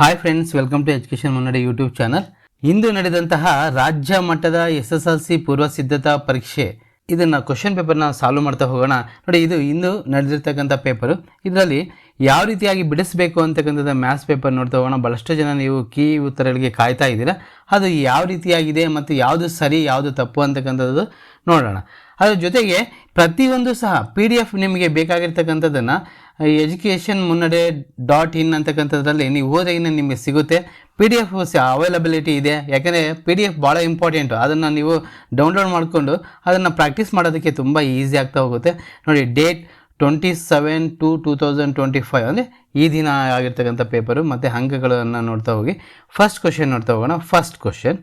Hi friends welcome to education Munnade YouTube channel ಇಂದು ನಡೆದಂತಹ ರಾಜ್ಯ ಮಟ್ಟದ ಎಸ್ ಎಸ್ ಎಲ್ ಸಿ ಪೂರ್ವ ಸಿದ್ಧತಾ ಪರೀಕ್ಷೆ. ಇದನ್ನು ಕ್ವಶನ್ ಪೇಪರ್ನ ಸಾಲ್ವ್ ಮಾಡ್ತಾ ಹೋಗೋಣ. ನೋಡಿ, ಇದು ಇಂದು ನಡೆದಿರ್ತಕ್ಕಂಥ ಪೇಪರು ಇದರಲ್ಲಿ ಯಾವ ರೀತಿಯಾಗಿ ಬಿಡಿಸಬೇಕು ಅಂತಕ್ಕಂಥದ್ದು ಮ್ಯಾಥ್ಸ್ ಪೇಪರ್ ನೋಡ್ತಾ ಹೋಗೋಣ. ಭಾಳಷ್ಟು ಜನ ನೀವು ಕೀ ಉತ್ತರಗಳಿಗೆ ಕಾಯ್ತಾ ಇದ್ದೀರಾ. ಅದು ಯಾವ ರೀತಿಯಾಗಿದೆ ಮತ್ತು ಯಾವುದು ಸರಿ, ಯಾವುದು ತಪ್ಪು ಅಂತಕ್ಕಂಥದ್ದು ನೋಡೋಣ. ಅದ್ರ ಜೊತೆಗೆ ಪ್ರತಿಯೊಂದು ಸಹ ಪಿ ಡಿ ಎಫ್ ನಿಮಗೆ ಬೇಕಾಗಿರ್ತಕ್ಕಂಥದ್ದನ್ನು ಎಜುಕೇಷನ್ ಮುನ್ನಡೆ ಡಾಟ್ ಇನ್ ಅಂತಕ್ಕಂಥದ್ರಲ್ಲಿ ನೀವು ಹೋದಾಗಿನ ನಿಮಗೆ ಸಿಗುತ್ತೆ. ಪಿ ಡಿ ಎಫ್ ಅವೈಲಬಿಲಿಟಿ ಇದೆ. ಯಾಕೆಂದರೆ ಪಿ ಡಿ ಎಫ್ ಭಾಳ ಇಂಪಾರ್ಟೆಂಟು ಅದನ್ನು ನೀವು ಡೌನ್ಲೋಡ್ ಮಾಡಿಕೊಂಡು ಅದನ್ನು ಪ್ರಾಕ್ಟೀಸ್ ಮಾಡೋದಕ್ಕೆ ತುಂಬ ಈಸಿ ಆಗ್ತಾ ಹೋಗುತ್ತೆ. ನೋಡಿ date twenty seven two two thousand twenty five ಅಂದರೆ ಈ ದಿನ ಆಗಿರ್ತಕ್ಕಂಥ ಪೇಪರು ಮತ್ತು ಅಂಕಗಳನ್ನು ನೋಡ್ತಾ ಹೋಗಿ. ಫಸ್ಟ್ ಕ್ವಶನ್ ನೋಡ್ತಾ ಹೋಗೋಣ. ಫಸ್ಟ್ ಕ್ವಶನ್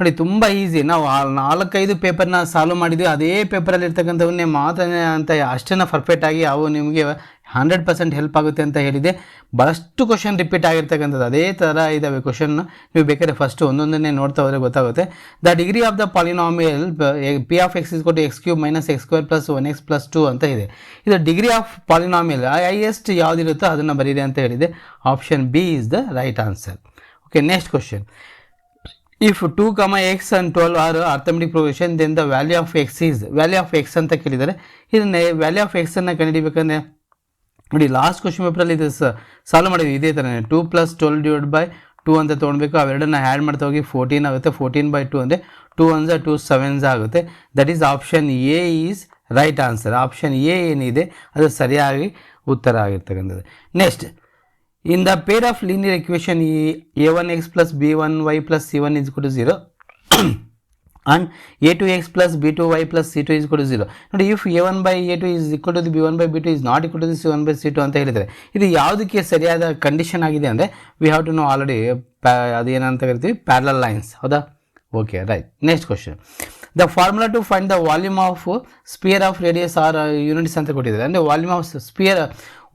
ನೋಡಿ, ತುಂಬ ಈಸಿ ನಾವು ನಾಲ್ಕೈದು ಪೇಪರ್ನ ಸಾಲ್ವ್ ಮಾಡಿದ್ವಿ. ಅದೇ ಪೇಪರಲ್ಲಿ ಇರ್ತಕ್ಕಂಥವನ್ನೇ ಮಾತ್ರ ಅಂತ ಅಷ್ಟನ್ನು ಪರ್ಫೆಕ್ಟಾಗಿ ಅವು ನಿಮಗೆ ಹಂಡ್ರೆಡ್ ಪರ್ಸೆಂಟ್ ಹೆಲ್ಪ್ ಆಗುತ್ತೆ ಅಂತ ಹೇಳಿದೆ. ಭಾಳಷ್ಟು ಕ್ವಶನ್ ರಿಪೀಟ್ ಆಗಿರ್ತಕ್ಕಂಥದ್ದು. ಅದೇ ಥರ ಇದ್ದಾವೆ ಕ್ವಶನ್ ನೀವು ಬೇಕಾದ್ರೆ ಫಸ್ಟ್ ಒಂದೊಂದನ್ನೇ ನೋಡ್ತಾ ಹೋದರೆ ಗೊತ್ತಾಗುತ್ತೆ. The degree of the polynomial P of X is ಕೊಟ್ಟು X cube minus X square plus one X plus two ಅಂತ ಇದೆ. ಇದು ಡಿಗ್ರಿ ಆಫ್ ಪಾಲಿನಾಮಿಯಲ್ ಹೈಯೆಸ್ಟ್ ಯಾವುದಿರುತ್ತೋ ಅದನ್ನು ಬರೀರಿ ಅಂತ ಹೇಳಿದೆ. Option B is the right answer okay next question if two comma X and twelve are arithmetic provision then the value of X is value of X ಅಂತ ಕೇಳಿದ್ದಾರೆ. ಇದನ್ನ value of ಎಕ್ಸನ್ನು ಕಂಡುಹಿಡಿಬೇಕಂದ್ರೆ, ನೋಡಿ last question ಪೇಪರಲ್ಲಿ ಇದು solve ಮಾಡಿದ್ವಿ. ಇದೇ ಥರನೇ two plus twelve divide by two ಅಂತ ತೊಗೊಳ್ಬೇಕು ಅವೆರಡನ್ನ ಆ್ಯಡ್ ಮಾಡ್ತಾ ಹೋಗಿ ಫೋರ್ಟೀನ್ ಆಗುತ್ತೆ. ಫೋರ್ಟೀನ್ ಬೈ ಟೂ ಅಂದರೆ ಟೂ ಒನ್ಸ ಟೂ ಸೆವೆನ್ಸ್ ಆಗುತ್ತೆ. That is option A is right answer option A ಏನಿದೆ? ಅದು ಸರಿಯಾಗಿ ಉತ್ತರ ಆಗಿರ್ತಕ್ಕಂಥದ್ದು. Next in the pair of linear equation and A two X plus B two Y plus C two is to zero ನೋಡಿ if A one by A two is equal to the B one by B two is not equal to the C one by C two ಅಂತ ಹೇಳಿದರೆ, ಇದು ಯಾವುದಕ್ಕೆ ಸರಿಯಾದ condition ಆಗಿದೆ ಅಂದರೆ we have to know already ಪ್ಯಾ ಅದೇನಂತ ಕರಿತೀವಿ? Parallel lines ಹೌದಾ? Okay right next question the formula to find the volume of sphere of radius R units ಅಂತ ಕೊಟ್ಟಿದ್ದಾರೆ. ಅಂದರೆ volume of sphere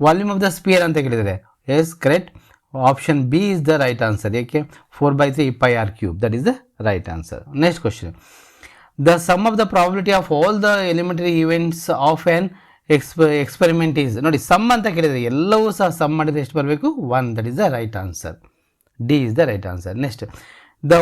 volume of the sphere ಅಂತ ಕೇಳಿದ್ದಾರೆ. yes correct option B is the right answer ಏಕೆ four by three pi r cube that is the right answer next question the sum of the probability of all the elementary events of an ಎಕ್ಸ್ಪ experiment is ನೋಡಿ some ಅಂತ ಕೇಳಿದರೆ ಎಲ್ಲವೂ ಸಹ some ಮಾಡಿದರೆ ಎಷ್ಟು ಬರಬೇಕು one that is the right answer D is the right answer next the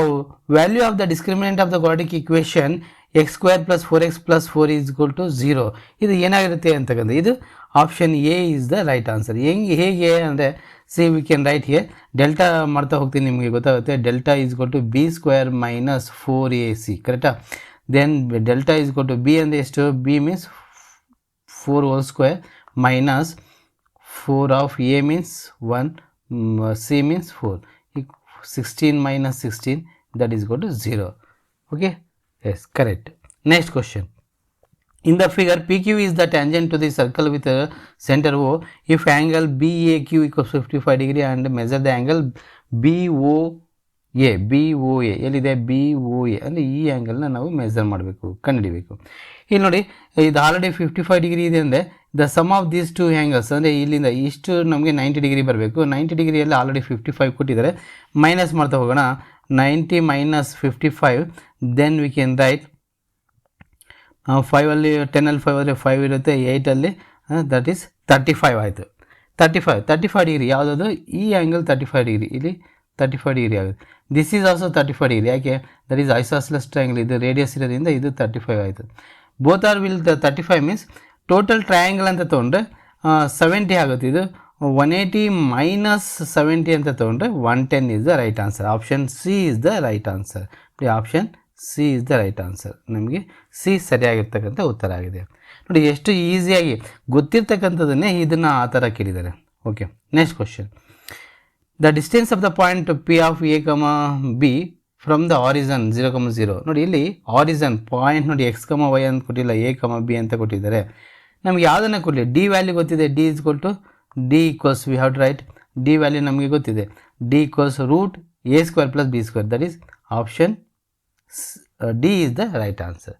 value of the discriminant of the quadratic equation X square plus four X plus four is equal to zero ಇದು ಏನಾಗಿರುತ್ತೆ ಅಂತಕ್ಕಂಥ ಇದು option A is the right answer ಹೆಂಗೆ, ಹೇಗೆ ಅಂದರೆ see we can write here delta ಮಾಡ್ತಾ ಹೋಗ್ತೀನಿ ನಿಮಗೆ, ಗೊತ್ತಾಗುತ್ತೆ. Delta is to B square minus four A C ಕರೆಕ್ಟಾ then delta is to B ಅಂದರೆ ಎಷ್ಟು? B means four whole square minus four of A means one C means four sixteen minus sixteen that is go to zero okay yes correct next question In the figure, PQ is the tangent to the circle with a center O. If angle BAQ equals 55 degree and measure the angle BOA, BOA ಎಲ್ಲಿದೆ? B O A ಅಂದರೆ ಈ ಆ್ಯಂಗಲ್ನ ನಾವು measure ಮಾಡಬೇಕು ಕಂಡುಹಿಡಿಬೇಕು. ಇಲ್ಲಿ ನೋಡಿ ಇದು already fifty five degree ಇದೆ ಅಂದರೆ the sum of these two angles ಅಂದರೆ ಇಲ್ಲಿಂದ ಇಷ್ಟು ನಮಗೆ ನೈಂಟಿ ಡಿಗ್ರಿ ಬರಬೇಕು. ನೈಂಟಿ ಡಿಗ್ರಿಯಲ್ಲಿ ಆಲ್ರೆಡಿ ಫಿಫ್ಟಿ ಫೈವ್ ಕೊಟ್ಟಿದ್ದಾರೆ. ಮೈನಸ್ ಮಾಡ್ತಾ ಹೋಗೋಣ. Ninety minus fifty five then we can write ಫೈವಲ್ಲಿ ಟೆನ್ನಲ್ಲಿ ಫೈವ್ ಅಂದರೆ ಫೈವ್ ಇರುತ್ತೆ ಏಯ್ಟಲ್ಲಿ ದಟ್ ಈಸ್ ತರ್ಟಿ ಫೈವ್ ಆಯಿತು. Thirty five thirty five degree ಯಾವುದಾದ್ರು ಈ ಆ್ಯಂಗಲ್ ತರ್ಟಿ ಫೈವ್ ಡಿಗ್ರಿ ಇಲ್ಲಿ ತರ್ಟಿ ಫೈವ್ ಡಿಗ್ರಿ ಆಗುತ್ತೆ. This is also thirty five degree ಯಾಕೆ? ದಟ್ ಈಸ್ ಐಸಾಸ್ಲೆಸ್ ಟ್ರಯಾಂಗಲ್ ಇದು ರೇಡಿಯಸ್ ಇರೋದ್ರಿಂದ ಇದು ತರ್ಟಿ ಫೈವ್ ಆಯಿತು. Both are will thirty five means total triangle ಅಂತ ತೊಗೊಂಡ್ರೆ ಸೆವೆಂಟಿ ಆಗುತ್ತೆ. ಇದು ಒನ್ ಏಯ್ಟಿ ಮೈನಸ್ ಸೆವೆಂಟಿ ಅಂತ ತೊಗೊಂಡ್ರೆ one ten is the right answer option C is the right answer option C is the right answer ನಮಗೆ C ಸರಿಯಾಗಿರ್ತಕ್ಕಂಥ ಉತ್ತರ ಆಗಿದೆ. ನೋಡಿ, ಎಷ್ಟು ಈಸಿಯಾಗಿ ಗೊತ್ತಿರ್ತಕ್ಕಂಥದ್ದನ್ನೇ ಇದನ್ನು ಆ ಥರ ಕೇಳಿದ್ದಾರೆ. Okay next question the distance of the point P of A comma B from the origin zero comma zero ನೋಡಿ, ಇಲ್ಲಿ ಆರಿಸನ್ ಪಾಯಿಂಟ್ ನೋಡಿ ಎಕ್ಸ್ ಕಮ ವೈ ಅಂತ ಕೊಟ್ಟಿಲ್ಲ ಎ ಕಮ ಬಿ ಅಂತ ಕೊಟ್ಟಿದ್ದಾರೆ. ನಮ್ಗೆ ಯಾವುದನ್ನು ಕೊಡಲಿ? ಡಿ ವ್ಯಾಲ್ಯೂ ಗೊತ್ತಿದೆ. D is two D equals we have to write D value ನಮಗೆ ಗೊತ್ತಿದೆ. D equals root A square plus B square that is option D is the right answer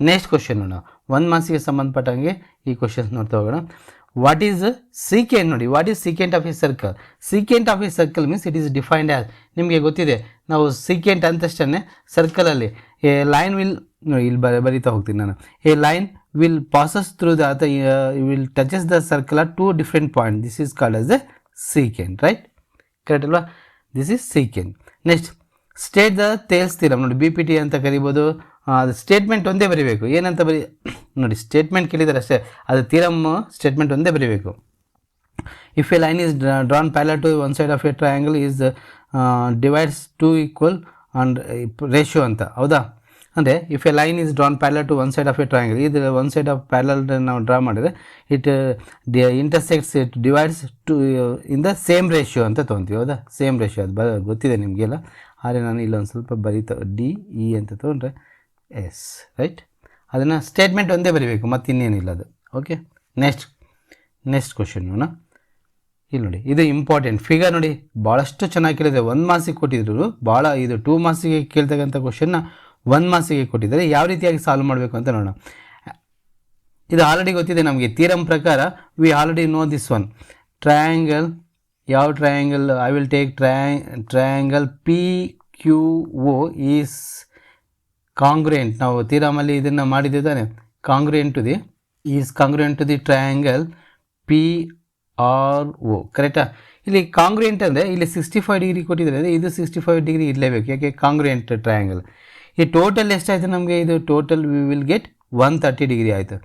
next question ನೋಡೋಣ. ಒಂದು ಮಾಸಿಗೆ ಸಂಬಂಧಪಟ್ಟಂಗೆ ಈ questions ನೋಡ್ತಾ ಹೋಗೋಣ. ವಾಟ್ ಈಸ್ ಸೀಕೆಂಟ್ ನೋಡಿ what is secant of a circle secant of a circle means it is defined as ನಿಮಗೆ ಗೊತ್ತಿದೆ, ನಾವು ಸೀಕೆಂಟ್ ಅಂತಷ್ಟೇ ಸರ್ಕಲಲ್ಲಿ ಎ ಲೈನ್ ವಿಲ್ ನೋಡಿ, ಇಲ್ಲಿ ಬರಿತಾ ಹೋಗ್ತೀನಿ ನಾನು. A line will passes through the will touches the circle are two different point this is called as the secant right correct ಅಲ್ವಾ? This is second next state the Thales theorem ನೋಡಿ B P T ಅಂತ ಕರಿಬೋದು. ಅದು statement ಒಂದೇ ಬರೀಬೇಕು. ಏನಂತ ಬರೀ ನೋಡಿ ಸ್ಟೇಟ್ಮೆಂಟ್ ಕೇಳಿದರೆ ಅಷ್ಟೇ. ಅದು ಥಿರಮ್ ಸ್ಟೇಟ್ಮೆಂಟ್ ಒಂದೇ ಬರೀಬೇಕು. If a line is dra- drawn parallel one side of a a triangle is uh, divides two equal and ಅಂತ. ಹೌದಾ? ಅಂದರೆ if a line is drawn parallel to one side of a triangle ಇದು one side of parallel ನಾವು draw ಮಾಡಿದರೆ it intersects it divides to in the same ratio ಅಂತ ತೊಗೊತೀವಿ, ಹೌದಾ? Same ratio ಅದು ಬ, ಗೊತ್ತಿದೆ ನಿಮಗೆಲ್ಲ ಆದರೆ ನಾನು ಇಲ್ಲೊಂದು ಸ್ವಲ್ಪ ಬರೀತ ಡಿ ಇ ಅಂತ ತೊಗೊಂಡ್ರೆ ಎಸ್ ರೈಟ್ ಅದನ್ನು ಸ್ಟೇಟ್ಮೆಂಟ್ ಒಂದೇ ಬರೀಬೇಕು ಮತ್ತು ಇನ್ನೇನಿಲ್ಲ ಅದು ಓಕೆ ನೆಕ್ಸ್ಟ್ ನೆಕ್ಸ್ಟ್ ಕ್ವಶನ್ ನೋಡೋಣ. ಇಲ್ಲಿ ನೋಡಿ, ಇದು ಇಂಪಾರ್ಟೆಂಟ್ ಫಿಗರ್ ನೋಡಿ ಭಾಳಷ್ಟು ಚೆನ್ನಾಗಿ ಕೇಳಿದೆ ಒಂದು ಮಾಸಿಗೆ ಕೊಟ್ಟಿದ್ರು ಭಾಳ ಇದು ಟೂ ಮಾಸಿಗೆ ಕೇಳ್ತಕ್ಕಂಥ ಕ್ವಶನ್ನ ಒಂದು ಮಾಸಿಗೆ ಕೊಟ್ಟಿದ್ದಾರೆ. ಯಾವ ರೀತಿಯಾಗಿ ಸಾಲ್ವ್ ಮಾಡಬೇಕು ಅಂತ ನೋಡೋಣ. ಇದು ಆಲ್ರೆಡಿ ಗೊತ್ತಿದೆ ನಮಗೆ. ತೀರಂ ಪ್ರಕಾರ we already know this one triangle ಯಾವ triangle I will take ಟ್ರಯಾಂಗ್ triangle P Q O is congruent ನಾವು ತೀರಾಮಲ್ಲಿ ಇದನ್ನು ಮಾಡಿದ್ದೆ ತಾನೆ congruent to the is congruent to the triangle P R O ಕರೆಕ್ಟಾ ಇಲ್ಲಿ ಕಾಂಗ್ರೆಂಟ್ ಅಂದರೆ ಇಲ್ಲಿ ಸಿಕ್ಸ್ಟಿ ಫೈವ್ ಡಿಗ್ರಿ ಕೊಟ್ಟಿದ್ದಾರೆ. ಅಂದರೆ ಇದು ಸಿಕ್ಸ್ಟಿ ಫೈವ್ ಡಿಗ್ರಿ ಇರಲೇಬೇಕು. ಯಾಕೆ? ಕಾಂಗ್ರೆಂಟ್ ಟ್ರಯಾಂಗಲ್ ಈ ಟೋಟಲ್ ಎಷ್ಟಾಯಿತು ನಮಗೆ? ಇದು total we will get one thirty degree ಆಯಿತು.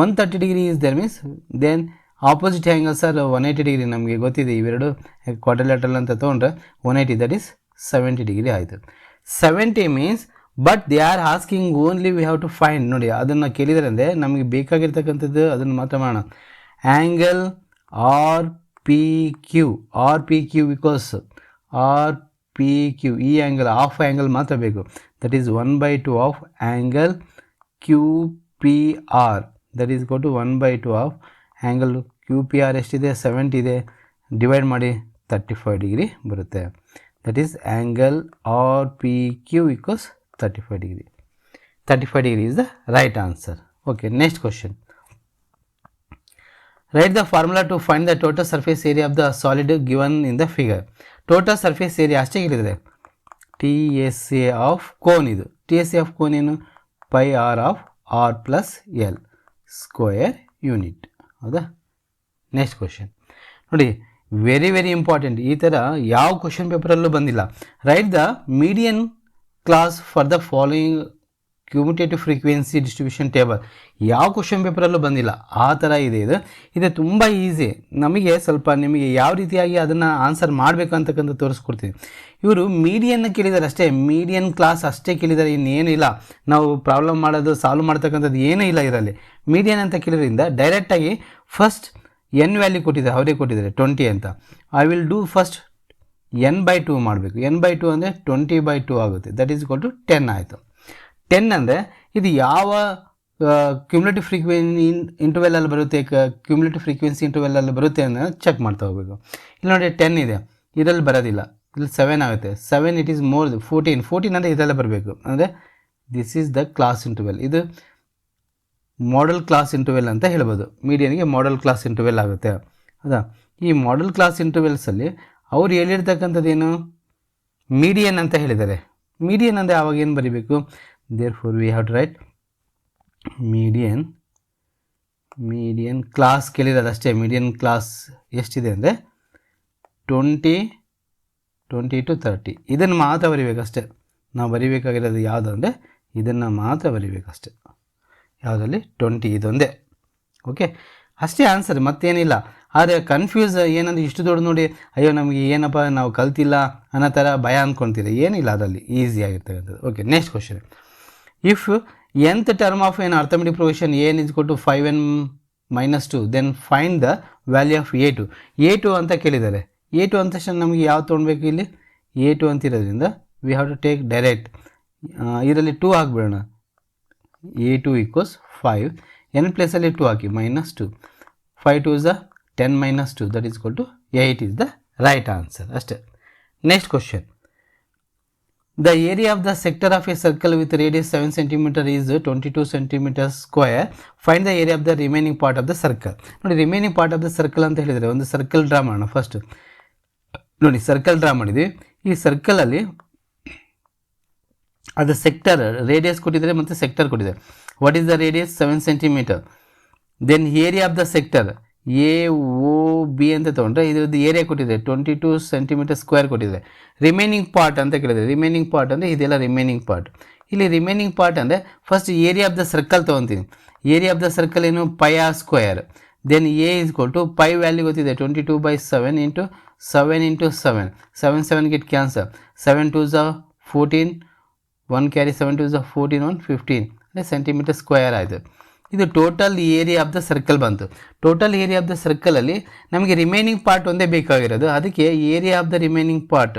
One thirty degree is there means then opposite angle sir one eighty degree ನಮಗೆ ಗೊತ್ತಿದೆ ಇವೆರಡು ಕ್ವಾಡ್ರಿಲೇಟರಲ್ ಅಂತ ತೊಗೊಂಡ್ರೆ one eighty that is seventy degree ಆಯಿತು. Seventy means but they are asking only we have to find ನೋಡಿ, ಅದನ್ನು ಕೇಳಿದರೆ ಅಂದರೆ ನಮಗೆ ಬೇಕಾಗಿರ್ತಕ್ಕಂಥದ್ದು ಅದನ್ನು ಮಾತ್ರ ಮಾಡೋಣ. Angle R P Q R P Q because R P Q ಈ ಆ್ಯಂಗಲ್ ಆಫ್ ಆ್ಯಂಗಲ್ ಮಾತ್ರ ಬೇಕು. That is one by two of angle Q P R that is equal to one by two of angle Q P R ಎಷ್ಟಿದೆ? Seventy ಇದೆ. Divide ಮಾಡಿ thirty five degree ಬರುತ್ತೆ. That is angle R P Q equals thirty five degree thirty five degree is the right answer okay next question Write the formula to find the total surface area of the solid given in the figure. Total surface area ಅಷ್ಟೇ ಹೇಳಿದರೆ T S A of cone ಇದು. T S A of cone ಏನು? Pi R of R plus L square unit ಹೌದಾ? Next question ನೋಡಿ very very important ಈ ಥರ ಯಾವ question ಪೇಪರಲ್ಲೂ ಬಂದಿಲ್ಲ. Write the median class for the following cumulative frequency distribution table ಯಾವ ಕ್ವಶನ್ ಪೇಪರಲ್ಲೂ ಬಂದಿಲ್ಲ. ಆ ಥರ ಇದೆ ಇದು. ಇದು ತುಂಬ ಈಸಿ ನಮಗೆ ಸ್ವಲ್ಪ ನಿಮಗೆ ಯಾವ ರೀತಿಯಾಗಿ ಅದನ್ನು ಆನ್ಸರ್ ಮಾಡಬೇಕು ಅಂತಕ್ಕಂಥ ತೋರಿಸ್ಕೊಡ್ತೀವಿ ಇವರು ಮೀಡಿಯನ್ನ ಕೇಳಿದ್ದಾರೆ ಅಷ್ಟೇ. ಮೀಡಿಯನ್ ಕ್ಲಾಸ್ ಅಷ್ಟೇ ಕೇಳಿದ್ದಾರೆ ಇನ್ನೇನು ಇಲ್ಲ. ನಾವು ಪ್ರಾಬ್ಲಮ್ ಮಾಡೋದು ಸಾಲ್ವ್ ಮಾಡ್ತಕ್ಕಂಥದ್ದು ಏನೂ ಇಲ್ಲ ಇದರಲ್ಲಿ. ಮೀಡಿಯನ್ ಅಂತ ಕೇಳಿದ್ರಿಂದ ಡೈರೆಕ್ಟಾಗಿ ಫಸ್ಟ್ ಎನ್ ವ್ಯಾಲ್ಯೂ ಕೊಟ್ಟಿದ್ದಾರೆ. ಅವರೇ ಕೊಟ್ಟಿದ್ದಾರೆ. ಟ್ವೆಂಟಿ ಅಂತ. I will do first N by two ಮಾಡಬೇಕು. ಎನ್ ಬೈ ಟು ಅಂದರೆ ಟ್ವೆಂಟಿ ಬೈ ಟು ಆಗುತ್ತೆ. ದಟ್ ಈಸ್ ಟು ಟೆನ್ ಆಯಿತು. ಟೆನ್ ಅಂದರೆ ಇದು ಯಾವ ಕ್ಯುಮ್ಯುಲೇಟಿವ್ ಫ್ರೀಕ್ವೆನ್ ಇಂಟರ್ವೆಲಲ್ಲಿ ಬರುತ್ತೆ ಕ್ಯುಮ್ಯುಲೇಟಿವ್ ಫ್ರೀಕ್ವೆನ್ಸಿ ಇಂಟರ್ವೆಲಲ್ಲಿ ಬರುತ್ತೆ ಅನ್ನೋ ಚೆಕ್ ಮಾಡ್ತಾ ಹೋಗಬೇಕು. ಇಲ್ಲಿ ನೋಡಿ ಟೆನ್ ಇದೆ. ಇದರಲ್ಲಿ ಬರೋದಿಲ್ಲ. ಇಲ್ಲಿ ಸೆವೆನ್ ಆಗುತ್ತೆ. Seven it is more fourteen fourteen ಅಂದರೆ ಇದೆಲ್ಲ ಬರಬೇಕು. ಅಂದರೆ this is the class interval ಇದು ಮಾಡಲ್ ಕ್ಲಾಸ್ ಇಂಟರ್ವೆಲ್ ಅಂತ ಹೇಳ್ಬೋದು. ಮೀಡಿಯನ್ಗೆ ಮಾಡಲ್ ಕ್ಲಾಸ್ ಇಂಟರ್ವೆಲ್ ಆಗುತ್ತೆ. ಹೌದಾ? ಈ ಮಾಡಲ್ ಕ್ಲಾಸ್ ಇಂಟರ್ವೆಲ್ಸಲ್ಲಿ ಅವ್ರು ಹೇಳಿರ್ತಕ್ಕಂಥದ್ದೇನು ಮೀಡಿಯನ್ ಅಂತ ಹೇಳಿದ್ದಾರೆ. ಮೀಡಿಯನ್ ಅಂದರೆ ಆವಾಗ ಏನು ಬರೀಬೇಕು? There we we to write median median class ಕೇಳಿರೋದು ಅಷ್ಟೇ ಮೀಡಿಯನ್ ಕ್ಲಾಸ್ ಎಷ್ಟಿದೆ ಅಂದರೆ ಟ್ವೆಂಟಿ ಟ್ವೆಂಟಿ ಟು ತರ್ಟಿ ಇದನ್ನು ಮಾತ್ರ ಬರಿಬೇಕಷ್ಟೆ. ನಾವು ಬರಿಬೇಕಾಗಿರೋದು ಯಾವುದು ಅಂದರೆ ಇದನ್ನು ಮಾತ್ರ ಬರಿಬೇಕಷ್ಟೆ. ಯಾವುದರಲ್ಲಿ? ಟ್ವೆಂಟಿ ಇದೊಂದೇ. ಓಕೆ ಅಷ್ಟೇ ಆನ್ಸರ್ ಮತ್ತೇನಿಲ್ಲ. ಆದರೆ ಕನ್ಫ್ಯೂಸ್ ಏನಂದ್ರೆ ಇಷ್ಟು ದೊಡ್ಡ ನೋಡಿ, ಅಯ್ಯೋ ನಮಗೆ ಏನಪ್ಪ, ನಾವು ಕಲ್ತಿಲ್ಲ ಅನ್ನೋ ಥರ ಭಯ ಅಂದ್ಕೊಳ್ತೀರಿ ಏನಿಲ್ಲ ಅದರಲ್ಲಿ. ಈಸಿಯಾಗಿರ್ತಕ್ಕಂಥದ್ದು okay next question if nth term of an arithmetic progression N is to five N minus two then find the value of A two A two ಅಂತ ಕೇಳಿದ್ದಾರೆ. ಎ ಟು ಅಂತ ತಕ್ಷಣ ನಮಗೆ ಯಾವ ತೊಗೊಳ್ಬೇಕು ಇಲ್ಲಿ? A two ಅಂತಿರೋದ್ರಿಂದ we have to take direct ಇದರಲ್ಲಿ two ಹಾಕ್ಬಿಡೋಣ. A two equals five N ಪ್ಲೇಸಲ್ಲಿ two hockey minus two five two is the ten minus two that is equal to eight is the right answer ಅಷ್ಟೇ. Next question The area of the sector of a circle with radius 7 cm is 22 cm square. Find the area of the remaining part of the circle. ನೋಡಿ remaining part of the circle ಅಂತ ಹೇಳಿದರೆ ಒಂದು circle draw ಮಾಡೋಣ first ನೋಡಿ circle draw ಮಾಡಿದ್ವಿ. ಈ ಸರ್ಕಲಲ್ಲಿ ಅದು sector radius ಕೊಟ್ಟಿದ್ದಾರೆ ಮತ್ತು ಸೆಕ್ಟರ್ ಕೊಟ್ಟಿದ್ದಾರೆ what is the radius seven centimetre then area of the sector A O B ಅಂತ ತೊಗೊಂಡ್ರೆ ಇದರದ್ದು ಏರಿಯಾ ಕೊಟ್ಟಿದೆ ಟ್ವೆಂಟಿ ಟು ಸೆಂಟಿಮೀಟರ್ ಸ್ಕ್ವೇರ್ ಕೊಟ್ಟಿದೆ. ರಿಮೈನಿಂಗ್ ಪಾರ್ಟ್ ಅಂತ ಕೇಳಿದೆ. ರಿಮೈನಿಂಗ್ ಪಾರ್ಟ್ ಅಂದರೆ ಇದೆಲ್ಲ ರಿಮೈನಿಂಗ್ ಪಾರ್ಟ್ ಇಲ್ಲಿ ರಿಮೈನಿಂಗ್ ಪಾರ್ಟ್ ಅಂದರೆ first area of the circle ತೊಗೊತೀನಿ. Area of the circle ಏನು? Pi R square then A is to pi value ಗೊತ್ತಿದೆ twenty two by seven into seven into seven seven seven get cancel seven two fourteen one carry seven two ಝ fourteen one fifteen ಅಂದರೆ centimetre square ಆಯಿತು. ಇದು total area of the circle ಬಂತು. Total area of the ಸರ್ಕಲಲ್ಲಿ ನಮಗೆ remaining part ಒಂದೇ ಬೇಕಾಗಿರೋದು. ಅದಕ್ಕೆ area of the remaining part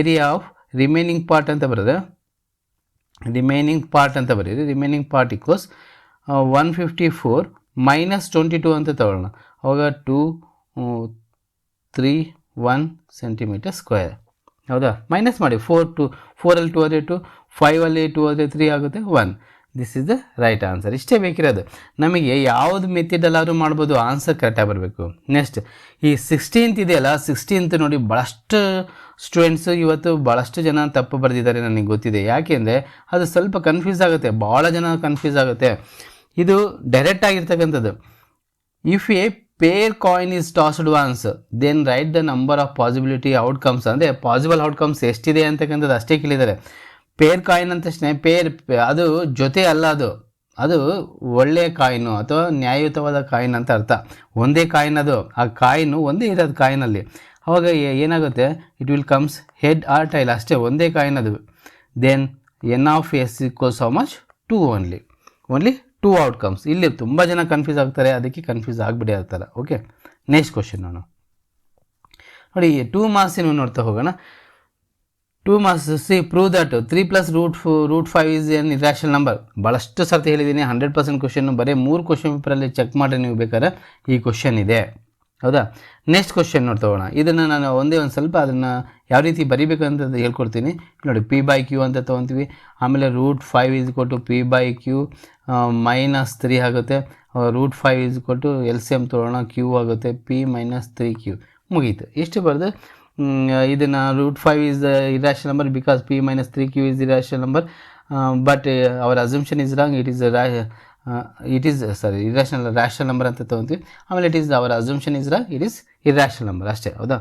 area of remaining part ಅಂತ ಬರೋದು ರಿಮೈನಿಂಗ್ ಪಾರ್ಟ್ ಅಂತ ಬರೀರಿ. Remaining part equals one fifty four minus twenty two ಅಂತ ತಗೊಳ್ಳೋಣ. ಅವಾಗ two three one centimetre square ಹೌದಾ? ಮೈನಸ್ ಮಾಡಿ. ಫೋರ್ ಟು ಫೋರಲ್ಲಿ ಟು ಆದರೆ ಟು ಫೈವಲ್ಲಿ ಟು ಆದರೆ ತ್ರೀ ಆಗುತ್ತೆ one this is the right answer ಇಷ್ಟೇ ಬೇಕಿರೋದು. ನಮಗೆ ಯಾವುದು ಮೆಥಡಲ್ಲಾದರೂ ಮಾಡ್ಬೋದು ಆನ್ಸರ್ ಕರೆಕ್ಟಾಗಿ ಬರಬೇಕು. ನೆಕ್ಸ್ಟ್ ಈ ಸಿಕ್ಸ್ಟೀನ್ತ್ ಇದೆಯಲ್ಲ ಸಿಕ್ಸ್ಟೀನ್ತ್ ನೋಡಿ ಭಾಳಷ್ಟು ಸ್ಟೂಡೆಂಟ್ಸು ಇವತ್ತು ಭಾಳಷ್ಟು ಜನ ತಪ್ಪು ಬರೆದಿದ್ದಾರೆ ನನಗೆ ಗೊತ್ತಿದೆ. ಯಾಕೆಂದರೆ ಅದು ಸ್ವಲ್ಪ ಕನ್ಫ್ಯೂಸ್ ಆಗುತ್ತೆ ಭಾಳ ಜನ ಕನ್ಫ್ಯೂಸ್ ಆಗುತ್ತೆ. ಇದು ಡೈರೆಕ್ಟ್ ಆಗಿರ್ತಕ್ಕಂಥದ್ದು. If a fair coin is tossed once then write the number of possibility outcomes ಅಂದರೆ ಪಾಸಿಬಲ್ ಔಟ್ಕಮ್ಸ್ ಎಷ್ಟಿದೆ ಅಂತಕ್ಕಂಥದ್ದು ಅಷ್ಟೇ ಕೇಳಿದ್ದಾರೆ. ಪೇರ್ ಕಾಯಿನ್ ಅಂತ ತಕ್ಷಣ ಪೇರ್ ಅದು ಜೊತೆ ಅಲ್ಲ ಅದು. ಅದು ಒಳ್ಳೆಯ ಕಾಯಿನು ಅಥವಾ ನ್ಯಾಯಯುತವಾದ ಕಾಯಿನ್ ಅಂತ ಅರ್ಥ. ಒಂದೇ ಕಾಯಿನ್ ಅದು. ಆ ಕಾಯಿನು ಒಂದೇ ಇರೋದು ಕಾಯಿನಲ್ಲಿ. ಅವಾಗ ಏನಾಗುತ್ತೆ? It will comes head or tail ಅಷ್ಟೇ, ಒಂದೇ ಕಾಯಿನ್ ಅದು. Then N of S equal so much two only only two outcomes ಇಲ್ಲಿ ತುಂಬ ಜನ ಕನ್ಫ್ಯೂಸ್ ಆಗ್ತಾರೆ, ಅದಕ್ಕೆ ಕನ್ಫ್ಯೂಸ್ ಆಗಿಬಿಡಿ ಆ ಥರ ಓಕೆ ನೆಕ್ಸ್ಟ್ ಕ್ವಶನ್ ನಾನು ನೋಡಿ ಟೂ ಮಾರ್ಕ್ಸಿನ ನೋಡ್ತಾ ಹೋಗೋಣ. Two marks C prove that three plus root ಫು root five is an irrational number ಭಾಳಷ್ಟು ಸರ್ತಿ ಹೇಳಿದ್ದೀನಿ ಹಂಡ್ರೆಡ್ ಪರ್ಸೆಂಟ್ ಕ್ವಶನ್ ಬರೀ ಮೂರು ಕ್ವಶನ್ ಪೇಪರಲ್ಲಿ ಚೆಕ್ ಮಾಡಿ ನೀವು ಬೇಕಾದ್ರೆ ಈ ಕ್ವಶನ್ ಇದೆ. ಹೌದಾ? ನೆಕ್ಸ್ಟ್ ಕ್ವಶನ್ ನೋಡಿ ತಗೋಣ. ಇದನ್ನು ನಾನು ಒಂದೇ ಒಂದು ಸ್ವಲ್ಪ ಅದನ್ನು ಯಾವ ರೀತಿ ಬರಿಬೇಕು ಅಂತ ಹೇಳ್ಕೊಡ್ತೀನಿ. ನೋಡಿ ಪಿ ಬೈ ಕ್ಯೂ ಅಂತ ತೊಗೊತೀವಿ. ಆಮೇಲೆ ರೂಟ್ ಫೈವ್ ಇಸ್ ಕೊಟ್ಟು P by Q minus three ಆಗುತ್ತೆ. ರೂಟ್ ಫೈವ್ ಇಸ್ ಕೊಟ್ಟು ಎಲ್ ಸಿ ಎಂ ತೊಗೊಳ್ಳೋಣ ಕ್ಯೂ ಆಗುತ್ತೆ ಪಿ ಮೈನಸ್ ತ್ರೀ ಕ್ಯೂ ಮುಗೀತು. ಇಷ್ಟು ಬರೆದು ಇದನ್ನು root five is irrational number because P minus three Q is irrational number but our assumption is wrong it is it is sorry irrational rational number ಅಂತ ತಗೊಂತೀವಿ. ಆಮೇಲೆ it is our assumption is wrong it is irrational number ಅಷ್ಟೇ, ಹೌದಾ?